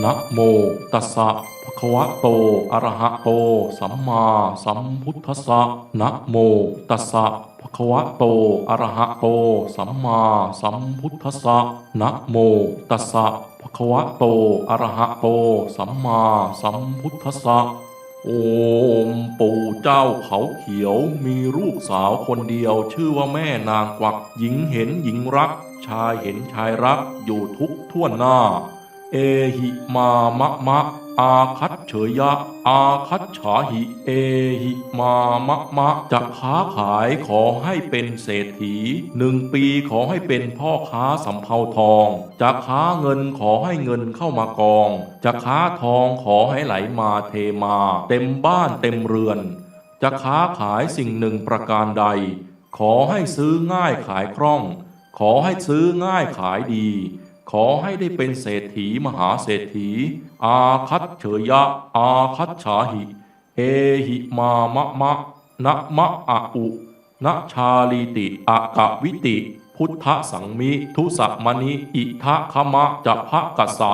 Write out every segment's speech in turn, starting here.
นะโมตัสสะภะคะวะโต อะระหะโต สัมมาสัมพุทธัสสะนะโมตัสสะภะคะวะโต อะระหะโต สัมมาสัมพุทธัสสะนะโมตัสสะภะคะวะโต อะระหะโต สัมมาสัมพุทธัสสะโอมปู่เจ้าเขาเขียวมีลูกสาวคนเดียว ชื่อว่าแม่นางกวักหญิงเห็นหญิงรัก ชายเห็นชายรักอยู่ทุกท่วนหน้า เอหิมามะมะ อาคัตเฉยยะ อาคัตฉาหิ เอหิมามะมะ จะค้าขายขอให้เป็นเศรษฐีหนึ่งปีขอให้เป็นพ่อค้าสำเภาทอง จะค้าเงินขอให้เงินเข้ามากอง จะค้าทองขอให้ไหลมาเทมา เต็มบ้านเต็มเรือน จะค้าขายสิ่งหนึ่งประการใด ขอให้ซื้อง่ายขายคล่อง ขอให้ซื้อง่ายขายดี ขอให้ได้เป็นเศรษฐีมหาเศรษฐี อาคัตเฉยยะ อาคัตฉาหิ เอหิมามะมะนะมะอะอุนะชาลีติอากะวิติ พุทธสังมิทุสะมณิอิทะคมะจะพะกัสสะ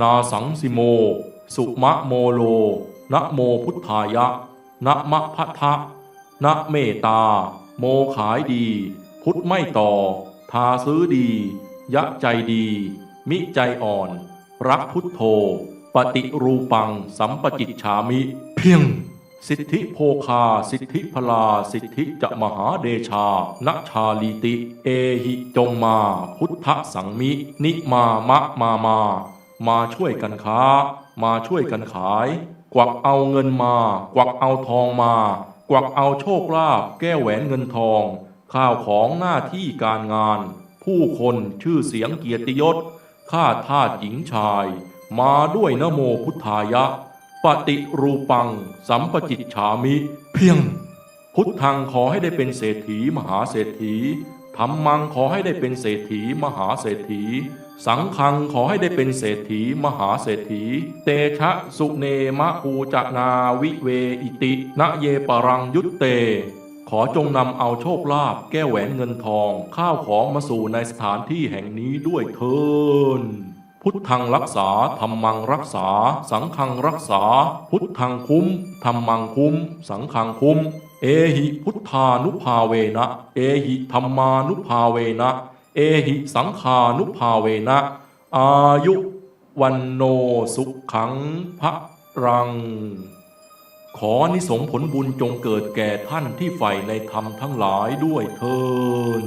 นาสังสิโม สุมะโมโลนะโมพุทธายะนะมะพะทะนะเมตา โมขายดี พุทธไม่ต่อ ทาซื้อดี ยะใจดี มิใจอ่อน รักพุทโธ ปฏิรูปัง สัมปจิตฉามิ เพียง สิทธิโภคา สิทธิพลา สิทธิจะมหาเดชานชาลีติ เอหิจงมา พุทธสังมิ นิมามะมามา มาช่วยกันค้า มาช่วยกันขาย กวักเอาเงินมา กวักเอาทองมา กวักเอาโชคลาภแก้วแหวนเงินทอง ข้าวของหน้าที่การงาน ผู้คนชื่อเสียงเกียรติยศข้าทาสหญิงชาย มาด้วยนโมพุทธายะ ปฏิรูปัง สัมปจิตฉามิ เพียง พุทธังขอให้ได้เป็นเศรษฐีมหาเศรษฐีธรรมังขอให้ได้เป็นเศรษฐีมหาเศรษฐี สังฆังขอให้ได้เป็นเศรษฐีมหาเศรษฐี เตชะสุเนมะปูจนาวิเวอิตินะเยปรังยุตเต ขอจงนำเอาโชคลาภแก้วแหวนเงินทอง ข้าวของมาสู่ในสถานที่แห่งนี้ด้วยเถินพุทธังรักษาธรรมังรักษา สังฆังรักษา พุทธังคุ้มธรรมังคุ้ม สังฆังคุ้ม เอหิพุทธานุภาเวนะ เอหิธรรมานุภาเวนะ เอหิสังฆานุภาเวนะ อายุวันโนสุขังพระรัง ขออนิสงผลบุญจงเกิดแก่ท่านที่ใฝ่ในธรรมทั้งหลายด้วยเทิน